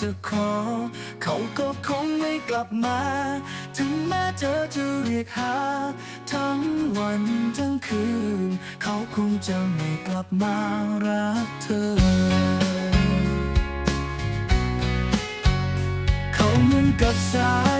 จะขอ เขาก็คงไม่กลับมา ถึงแม้เธอจะเรียกหา ทั้งวันทั้งคืน เขาคงจะไม่กลับมารักเธอ เขาเหมือนกับสาย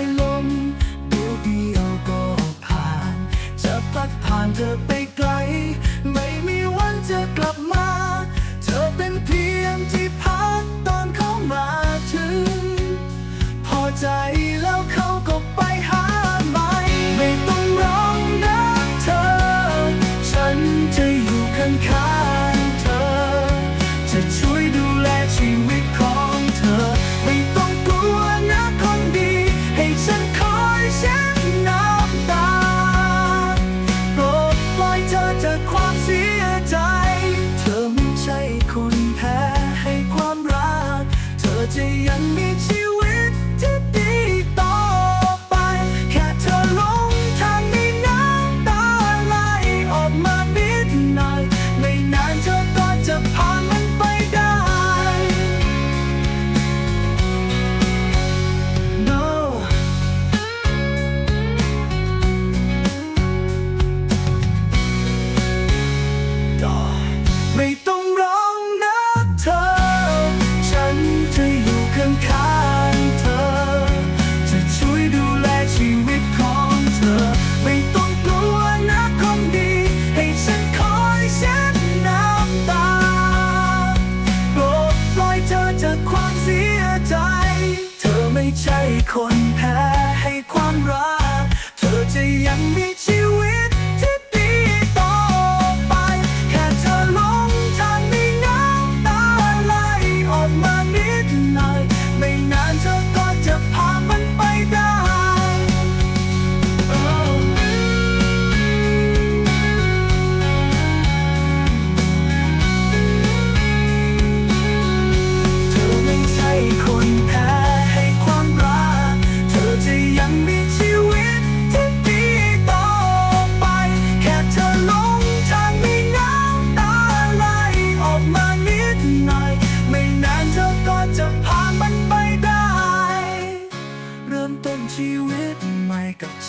ใช่คนแพ้ให้ความรัก เธอจะยังมีชีวิต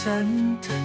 ฉันเธอ